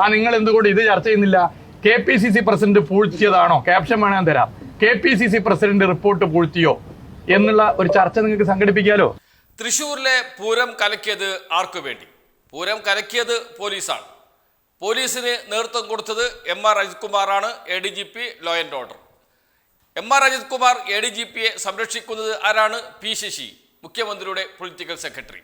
ആ നിങ്ങൾ എന്തുകൊണ്ട് ഇത് ചർച്ച ചെയ്യുന്നില്ല? K P C C president പൂഴ്ത്തിയതാണോ? Caption വേണേ തരാം. K P C C president report പൂഴ്ത്തിയോ? എന്നുള്ള ഒരു ചർച്ച നിങ്ങൾക്ക് സംഘടിപ്പിക്കാലോ? തൃശൂരിലെ പൂരം കലക്കിയത് ആർക്കു വേണ്ടി? പൂരം കലക്കിയത് പോലീസാണ്. പോലീസിന് നേതൃത്വം കൊടുത്തത് എം ആർ അജിത് കുമാറാണ് A D G P law and order M R Ajith Kumar A D G പിയെ സംരക്ഷിക്കുന്നത് ആരാണ്? പി ശശി മുഖ്യമന്ത്രിയുടെ പൊളിറ്റിക്കൽ സെക്രട്ടറി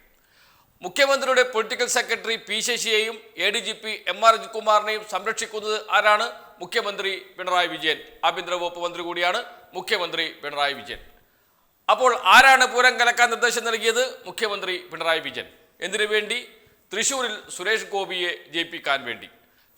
മുഖ്യമന്ത്രിയുടെ political secretary P ശശിയെയും A D G P M R Ajith കുമാറിനെയും സംരക്ഷിക്കുന്നത് ആരാണ്? മുഖ്യമന്ത്രി പിണറായി വിജയൻ. ആഭ്യന്തര വകുപ്പ് മന്ത്രി കൂടിയാണ് മുഖ്യമന്ത്രി പിണറായി വിജയൻ. അപ്പോൾ ആരാണ് പൂരം കലക്കാൻ നിർദ്ദേശം നൽകിയത്? മുഖ്യമന്ത്രി പിണറായി വിജയൻ. എന്തിനു വേണ്ടി? തൃശൂരിൽ സുരേഷ് ഗോപിയെ ജയിപ്പിക്കാൻ വേണ്ടി.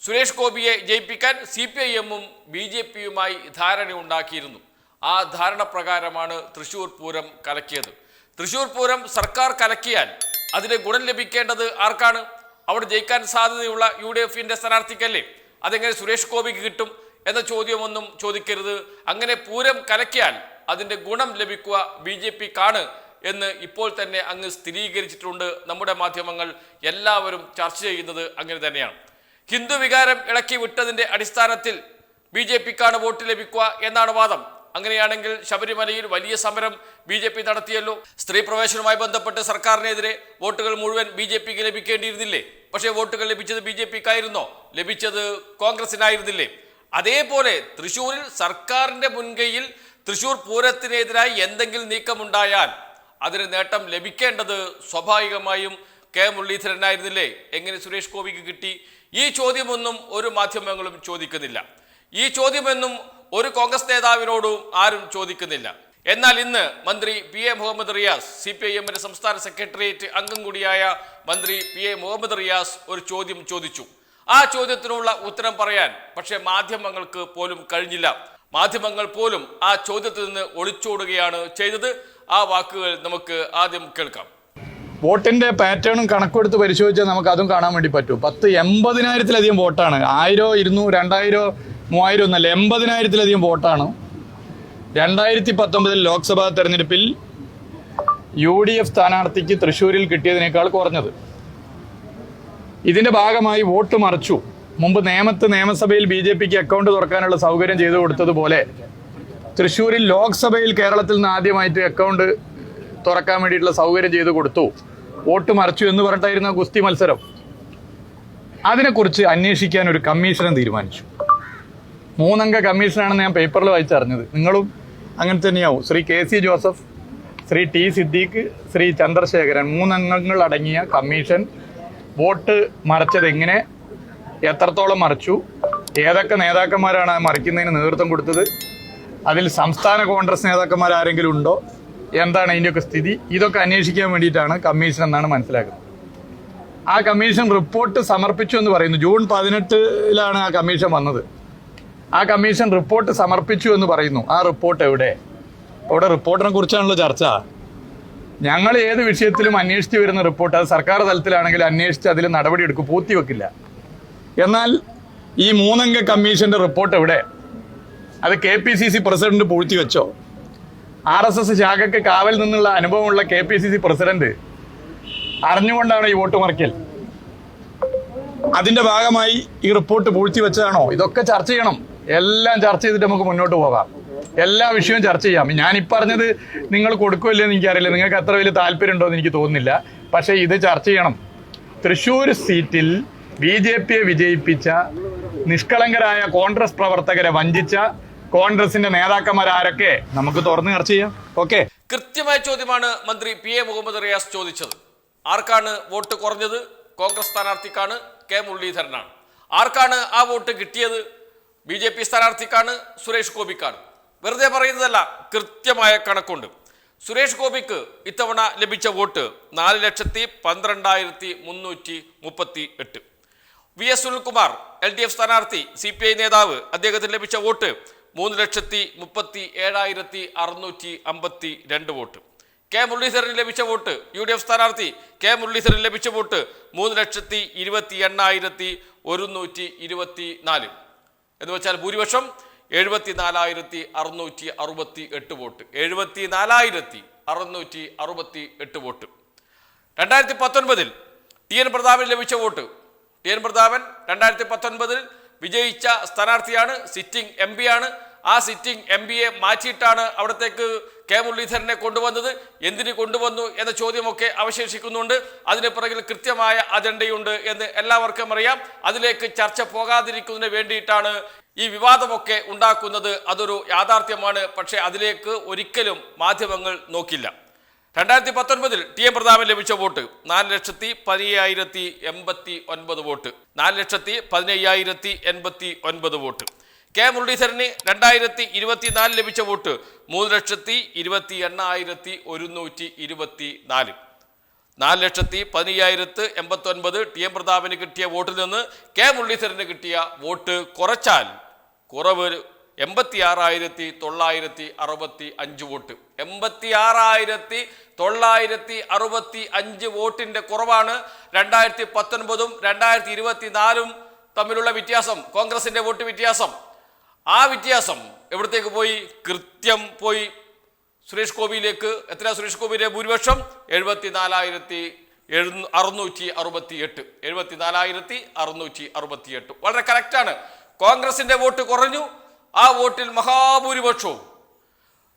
സുരേഷ് ഗോപിയെ ജയിപ്പിക്കാൻ സി പി ഐ എമ്മും ബി ജെ പിയുമായി ധാരണയുണ്ടാക്കിയിരുന്നു ആ ധാരണ പ്രകാരമാണ് തൃശൂർ പൂരം കലക്കിയത്. തൃശൂർ പൂരം സർക്കാർ കലക്കിയാൽ അതിന് ഗുണം ലഭിക്കേണ്ടത് ആർക്കാണ്? അവിടെ ജയിക്കാൻ സാധ്യതയുള്ള യു ഡി എഫിന്റെ സ്ഥാനാർത്ഥിക്കല്ലേ? അതെങ്ങനെ സുരേഷ് ഗോപിക്ക് കിട്ടും എന്ന ചോദ്യമൊന്നും ചോദിക്കരുത്. അങ്ങനെ പൂരം കലക്കിയാൽ അതിന്റെ ഗുണം ലഭിക്കുക ബി ജെ പിക്കാണ് എന്ന് ഇപ്പോൾ തന്നെ അങ്ങ് സ്ഥിരീകരിച്ചിട്ടുണ്ട് നമ്മുടെ മാധ്യമങ്ങൾ. എല്ലാവരും ചർച്ച ചെയ്യുന്നത് അങ്ങനെ തന്നെയാണ്. ഹിന്ദു വികാരം ഇളക്കി വിട്ടതിന്റെ അടിസ്ഥാനത്തിൽ ബി ജെ പിക്കാണ് വോട്ട് ലഭിക്കുക എന്നാണ് വാദം. അങ്ങനെയാണെങ്കിൽ ശബരിമലയിൽ വലിയ സമരം ബി ജെ പി നടത്തിയല്ലോ. സ്ത്രീ പ്രവേശനവുമായി ബന്ധപ്പെട്ട് സർക്കാരിനെതിരെ വോട്ടുകൾ മുഴുവൻ ബി ജെ പിക്ക് ലഭിക്കേണ്ടിയിരുന്നില്ലേ? പക്ഷേ വോട്ടുകൾ ലഭിച്ചത് ബി ജെ പിക്കായിരുന്നോ? ലഭിച്ചത് കോൺഗ്രസിനായിരുന്നില്ലേ? അതേപോലെ തൃശൂരിൽ സർക്കാരിന്റെ മുൻകൈയിൽ തൃശൂർ പൂരത്തിനെതിരായി എന്തെങ്കിലും നീക്കമുണ്ടായാൽ അതിന് നേട്ടം ലഭിക്കേണ്ടത് സ്വാഭാവികമായും കെ മുരളീധരനായിരുന്നില്ലേ? എങ്ങനെ സുരേഷ് ഗോപിക്ക് കിട്ടി? ഈ ചോദ്യമൊന്നും ഒരു മാധ്യമങ്ങളും ചോദിക്കുന്നില്ല. ഈ ചോദ്യമൊന്നും ഒരു കോൺഗ്രസ് നേതാവിനോടും ആരും ചോദിക്കുന്നില്ല. എന്നാൽ ഇന്ന് മന്ത്രി P A Muhammad Riyas C P I എമ്മിന്റെ സംസ്ഥാന സെക്രട്ടേറിയറ്റ് അംഗം കൂടിയായ മന്ത്രി പി എ മുഹമ്മദ് റിയാസ് ഒരു ചോദ്യം ചോദിച്ചു. ആ ചോദ്യത്തിനുള്ള ഉത്തരം പറയാൻ പക്ഷേ മാധ്യമങ്ങൾക്ക് പോലും കഴിഞ്ഞില്ല. മാധ്യമങ്ങൾ പോലും ആ ചോദ്യത്തിൽ നിന്ന് ഒളിച്ചോടുകയാണ് ചെയ്തത്. ആ വാക്കുകൾ നമുക്ക് ആദ്യം കേൾക്കാം. വോട്ടിന്റെ പാറ്റേണും കണക്കെടുത്ത് പരിശോധിച്ചാൽ നമുക്ക് അതും കാണാൻ വേണ്ടി പറ്റും. പത്ത് എൺപതിനായിരത്തിലധികം വോട്ടാണ്. ആയിരോ ഇരുന്നൂറ് രണ്ടായിരോ മൂവായിരം ഒന്നല്ല എൺപതിനായിരത്തിലധികം വോട്ടാണ്. രണ്ടായിരത്തി പത്തൊമ്പതിൽ ലോക്സഭാ തെരഞ്ഞെടുപ്പിൽ യു ഡി എഫ് സ്ഥാനാർത്ഥിക്ക് തൃശ്ശൂരിൽ കിട്ടിയതിനേക്കാൾ കുറഞ്ഞത്. ഇതിന്റെ ഭാഗമായി വോട്ട് മറച്ചു. മുമ്പ് നേമത്ത് നിയമസഭയിൽ ബി ജെ പിക്ക് അക്കൗണ്ട് തുറക്കാനുള്ള സൗകര്യം ചെയ്തു കൊടുത്തതുപോലെ തൃശ്ശൂരിൽ ലോക്സഭയിൽ കേരളത്തിൽ നിന്ന് ആദ്യമായിട്ട് അക്കൗണ്ട് തുറക്കാൻ വേണ്ടിയിട്ടുള്ള സൗകര്യം ചെയ്തു കൊടുത്തു. വോട്ട് മറച്ചു എന്ന് പറഞ്ഞിട്ടായിരുന്നു ഗുസ്തി മത്സരം. അതിനെക്കുറിച്ച് അന്വേഷിക്കാൻ ഒരു കമ്മീഷനെ തീരുമാനിച്ചു. മൂന്നംഗ കമ്മീഷനാണെന്ന് ഞാൻ പേപ്പറിൽ വായിച്ചറിഞ്ഞത്. നിങ്ങളും അങ്ങനെ തന്നെയാവും. Shri K C Joseph Shri T Siddique Shri Chandrasekharan മൂന്നംഗങ്ങൾ അടങ്ങിയ കമ്മീഷൻ വോട്ട് മറച്ചത് എങ്ങനെ? എത്രത്തോളം മറിച്ചു? ഏതൊക്കെ നേതാക്കന്മാരാണ് മറിക്കുന്നതിന് നേതൃത്വം കൊടുത്തത്? അതിൽ സംസ്ഥാന കോൺഗ്രസ് നേതാക്കന്മാർ ആരെങ്കിലും ഉണ്ടോ? എന്താണ് അതിന്റെയൊക്കെ സ്ഥിതി? ഇതൊക്കെ അന്വേഷിക്കാൻ വേണ്ടിയിട്ടാണ് കമ്മീഷൻ എന്നാണ് മനസ്സിലാക്കുന്നത്. ആ കമ്മീഷൻ റിപ്പോർട്ട് സമർപ്പിച്ചു എന്ന് പറയുന്നു. ജൂൺ പതിനെട്ടിലാണ് ആ കമ്മീഷൻ വന്നത്. ആ കമ്മീഷൻ റിപ്പോർട്ട് സമർപ്പിച്ചു എന്ന് പറയുന്നു. ആ റിപ്പോർട്ട് എവിടെ? അവിടെ റിപ്പോർട്ടിനെ കുറിച്ചാണല്ലോ ചർച്ച. ഞങ്ങൾ ഏത് വിഷയത്തിലും അന്വേഷിച്ച് വരുന്ന റിപ്പോർട്ട് അത് സർക്കാർ തലത്തിലാണെങ്കിൽ അന്വേഷിച്ച് അതിൽ നടപടി എടുക്കും പൂർത്തിവെക്കില്ല എന്നാൽ ഈ മൂന്നംഗ കമ്മീഷന്റെ റിപ്പോർട്ട് എവിടെ? അത് K P C C president പൂഴ്ത്തി വെച്ചോ ആർ എസ് എസ് ശാഖയ്ക്ക് കാവൽ നിന്നുള്ള അനുഭവമുള്ള K P C C president അറിഞ്ഞുകൊണ്ടാണ് ഈ വോട്ട് മറിക്കൽ. അതിന്റെ ഭാഗമായി ഈ റിപ്പോർട്ട് പൂഴ്ത്തി വെച്ചതാണോ ഇതൊക്കെ ചർച്ച ചെയ്യണം. എല്ലാം ചർച്ച ചെയ്തിട്ട് നമുക്ക് മുന്നോട്ട് പോകാം. എല്ലാ വിഷയവും ചർച്ച ചെയ്യാം. ഈ പറഞ്ഞത് നിങ്ങൾ കൊടുക്കുമല്ലോ എന്ന് എനിക്കറിയില്ല. നിങ്ങൾക്ക് അത്ര വലിയ താല്പര്യം ഉണ്ടോ എന്ന് എനിക്ക് തോന്നുന്നില്ല. പക്ഷേ ഇത് ചർച്ച ചെയ്യണം. തൃശ്ശൂർ സീറ്റിൽ ബി ജെ പിയെ വിജയിപ്പിച്ച നിഷ്കളങ്കരായ കോൺഗ്രസ് പ്രവർത്തകരെ വഞ്ചിച്ച കോൺഗ്രസിന്റെ നേതാക്കന്മാരാരൊക്കെ നമുക്ക് തുറന്ന് ചർച്ച ചെയ്യാം. ഓക്കെ? കൃത്യമായ ചോദ്യമാണ് മന്ത്രി പി എ മുഹമ്മദ് റിയാസ് ചോദിച്ചത്. ആർക്കാണ് വോട്ട് കുറഞ്ഞത്? കോൺഗ്രസ് സ്ഥാനാർത്ഥിക്കാണ് കെ മുരളീധരനാണ്. ആർക്കാണ് ആ വോട്ട് കിട്ടിയത്? ബി ജെ പി സ്ഥാനാർത്ഥിക്കാണ് സുരേഷ് ഗോപിക്കാണ്. വെറുതെ പറയുന്നതല്ല കൃത്യമായ കണക്കുണ്ട്. സുരേഷ് ഗോപിക്ക് ഇത്തവണ ലഭിച്ച വോട്ട് നാല് ലക്ഷത്തി പന്ത്രണ്ടായിരത്തി മുന്നൂറ്റി മുപ്പത്തി എട്ട് V S Sunilkumar L D F സ്ഥാനാർത്ഥി സി പി ഐ നേതാവ് അദ്ദേഹത്തിന് ലഭിച്ച വോട്ട് മൂന്ന് ലക്ഷത്തി മുപ്പത്തി ഏഴായിരത്തി അറുന്നൂറ്റി അമ്പത്തി രണ്ട് വോട്ട്. കെ മുരളീധരന് ലഭിച്ച വോട്ട് യു ഡി എഫ് സ്ഥാനാർത്ഥി കെ മുരളീധരന് ലഭിച്ച വോട്ട് മൂന്ന് ലക്ഷത്തി ഇരുപത്തി എണ്ണായിരത്തി ഒരുന്നൂറ്റി ഇരുപത്തി നാല് എന്ന് വെച്ചാൽ ഭൂരിപക്ഷം എഴുപത്തി നാലായിരത്തി അറുന്നൂറ്റി അറുപത്തി എട്ട് വോട്ട്. എഴുപത്തി നാലായിരത്തി അറുന്നൂറ്റി അറുപത്തി എട്ട് വോട്ട്. രണ്ടായിരത്തി പത്തൊൻപതിൽ ടി എൻ പ്രതാപിന് ലഭിച്ച വോട്ട്. ടി എൻ പ്രതാപൻ രണ്ടായിരത്തി പത്തൊൻപതിൽ വിജയിച്ച സ്ഥാനാർത്ഥിയാണ് സിറ്റിംഗ് എം ആണ്. ആ സിറ്റിംഗ് എം പിയെ മാറ്റിയിട്ടാണ് അവിടത്തേക്ക് കെ മുരളീധരനെ കൊണ്ടുവന്നത്. എന്തിന് കൊണ്ടുവന്നു എന്ന ചോദ്യമൊക്കെ അവശേഷിക്കുന്നുണ്ട്. അതിന് പിറകിൽ കൃത്യമായ അജണ്ടയുണ്ട് എന്ന് എല്ലാവർക്കും അറിയാം. അതിലേക്ക് ചർച്ച പോകാതിരിക്കുന്നതിന് വേണ്ടിയിട്ടാണ് ഈ വിവാദമൊക്കെ ഉണ്ടാക്കുന്നത്. അതൊരു യാഥാർത്ഥ്യമാണ്. പക്ഷേ അതിലേക്ക് ഒരിക്കലും മാധ്യമങ്ങൾ നോക്കില്ല. രണ്ടായിരത്തി പത്തൊൻപതിൽ ടി എം പ്രതാപൻ ലഭിച്ച വോട്ട് നാല് ലക്ഷത്തി പതിനയ്യായിരത്തി എൺപത്തി ഒൻപത് വോട്ട്. നാല് ലക്ഷത്തി പതിനയ്യായിരത്തി എൺപത്തി ഒൻപത് വോട്ട്. കെ മുരളീധരന് രണ്ടായിരത്തി ഇരുപത്തിനാല് ലഭിച്ച വോട്ട് മൂന്ന് ലക്ഷത്തി ഇരുപത്തി എണ്ണായിരത്തി ഒരുന്നൂറ്റി ഇരുപത്തി നാല്. നാല് ലക്ഷത്തി പതിനയ്യായിരത്തി എൺപത്തി ഒൻപത് ടി എം പ്രതാപന് കിട്ടിയ വോട്ടിൽ നിന്ന് കെ മുരളീധരന് കിട്ടിയ വോട്ട് കുറച്ചാൽ കുറവ് എൺപത്തി ആറായിരത്തി തൊള്ളായിരത്തി അറുപത്തി അഞ്ച് വോട്ട്. എൺപത്തി ആറായിരത്തി തൊള്ളായിരത്തി അറുപത്തി അഞ്ച് വോട്ടിന്റെ കുറവാണ്. രണ്ടായിരത്തി പത്തൊൻപതും രണ്ടായിരത്തി ഇരുപത്തി നാലും തമ്മിലുള്ള വ്യത്യാസം കോൺഗ്രസിന്റെ വോട്ട് വ്യത്യാസം. ആ വ്യത്യാസം എവിടത്തേക്ക് പോയി? കൃത്യം പോയി. സുരേഷ് ഗോപിയിലേക്ക്. എത്ര സുരേഷ് ഗോപിയിലെ ഭൂരിപക്ഷം? എഴുപത്തി നാലായിരത്തി എഴു അറുന്നൂറ്റി അറുപത്തി എട്ട് എഴുപത്തി നാലായിരത്തി അറുന്നൂറ്റി അറുപത്തി എട്ട് വളരെ കറക്റ്റാണ് കോൺഗ്രസിന്റെ വോട്ട് കുറഞ്ഞു. ആ വോട്ടിൽ മഹാഭൂരിപക്ഷവും.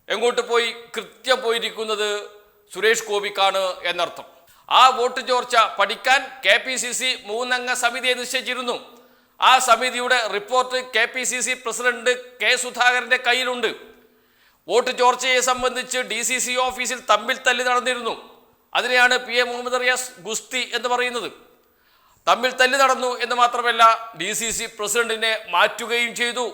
എങ്ങോട്ട് പോയി? കൃത്യം പോയിരിക്കുന്നത് സുരേഷ് ഗോപിക്കാണ് എന്നർത്ഥം. ആ വോട്ട് ചോർച്ച പഠിക്കാൻ കെ പി സി സി മൂന്നംഗ സമിതിയെ നിശ്ചയിച്ചിരുന്നു. ആ സമിതിയുടെ report K P C C president K സുധാകരന്റെ കയ്യിലുണ്ട്. വോട്ട് ചോർച്ചയെ സംബന്ധിച്ച് ഡി സി സി ഓഫീസിൽ തമ്മിൽ തല്ലി നടന്നിരുന്നു. അതിനെയാണ് പി എ മുഹമ്മദ് റിയാസ് ഗുസ്തി എന്ന് പറയുന്നത്. തമ്മിൽ തല്ലി നടന്നു എന്ന് മാത്രമല്ല ഡി സി സി പ്രസിഡന്റിനെ മാറ്റുകയും ചെയ്തു.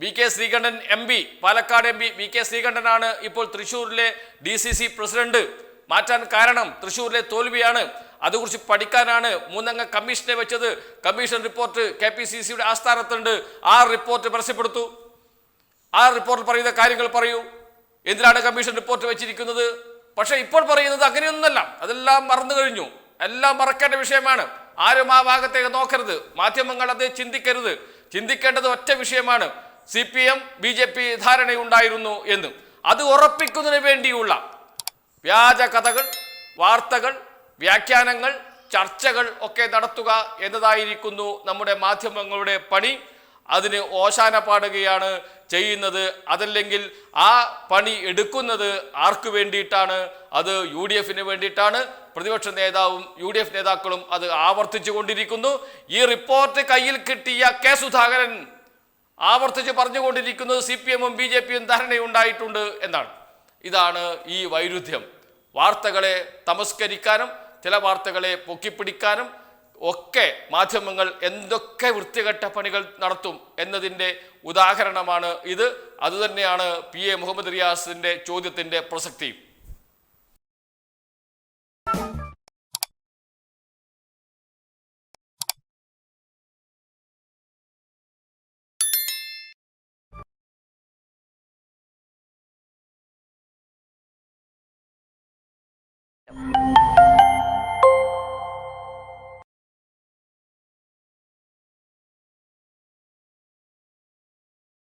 V K Sreekandan M P Palakkad M P V K ശ്രീകണ്ഠനാണ് ഇപ്പോൾ തൃശ്ശൂരിലെ ഡി സി സി പ്രസിഡന്റ്. മാറ്റാൻ കാരണം തൃശ്ശൂരിലെ തോൽവിയാണ്. അതുകുറിച്ച് പഠിക്കാനാണ് മൂന്നംഗ കമ്മീഷനെ വെച്ചത്. Commission report K P C സിയുടെ ആസ്ഥാനത്തുണ്ട്. ആ റിപ്പോർട്ട് പരസ്യപ്പെടുത്തു. ആ റിപ്പോർട്ടിൽ പറയുന്ന കാര്യങ്ങൾ പറയൂ. എന്തിനാണ് കമ്മീഷൻ റിപ്പോർട്ട് വെച്ചിരിക്കുന്നത്? പക്ഷേ ഇപ്പോൾ പറയുന്നത് അങ്ങനെയൊന്നുമല്ല. അതെല്ലാം മറന്നു കഴിഞ്ഞു. എല്ലാം മറക്കേണ്ട വിഷയമാണ്. ആരും ആ ഭാഗത്തേക്ക് നോക്കരുത്. മാധ്യമങ്ങൾ അത് ചിന്തിക്കരുത്. ചിന്തിക്കേണ്ടത് ഒറ്റ വിഷയമാണ്. C P M B J P ധാരണയുണ്ടായിരുന്നു എന്ന്. അത് ഉറപ്പിക്കുന്നതിന് വേണ്ടിയുള്ള വ്യാജ കഥകൾ വാർത്തകൾ വ്യാഖ്യാനങ്ങൾ ചർച്ചകൾ ഒക്കെ നടത്തുക എന്നതായിരിക്കുന്നു നമ്മുടെ മാധ്യമങ്ങളുടെ പണി. അതിന് ഓശാന പാടുകയാണ് ചെയ്യുന്നത്. അതല്ലെങ്കിൽ ആ പണി എടുക്കുന്നത് ആർക്ക് വേണ്ടിയിട്ടാണ്? അത് യു ഡി എഫിന് വേണ്ടിയിട്ടാണ്. പ്രതിപക്ഷ നേതാവും യു ഡി എഫ് നേതാക്കളും അത് ആവർത്തിച്ചു കൊണ്ടിരിക്കുന്നു. ഈ റിപ്പോർട്ട് കയ്യിൽ കിട്ടിയ കെ സുധാകരൻ ആവർത്തിച്ച് പറഞ്ഞുകൊണ്ടിരിക്കുന്നത് സി പി എമ്മും ബി ജെ പിയും ധാരണയുണ്ടായിട്ടുണ്ട് എന്നാണ്. ഇതാണ് ഈ വൈരുദ്ധ്യം. വാർത്തകളെ തമസ്കരിക്കാനും ചില വാർത്തകളെ പൊക്കിപ്പിടിക്കാനും ഒക്കെ മാധ്യമങ്ങൾ എന്തൊക്കെ വൃത്തികെട്ട പണികൾ നടത്തും എന്നതിന്റെ ഉദാഹരണമാണ് ഇത് അതുതന്നെയാണ് പി എ മുഹമ്മദ് റിയാസിന്റെ ചോദ്യത്തിന്റെ പ്രസക്തി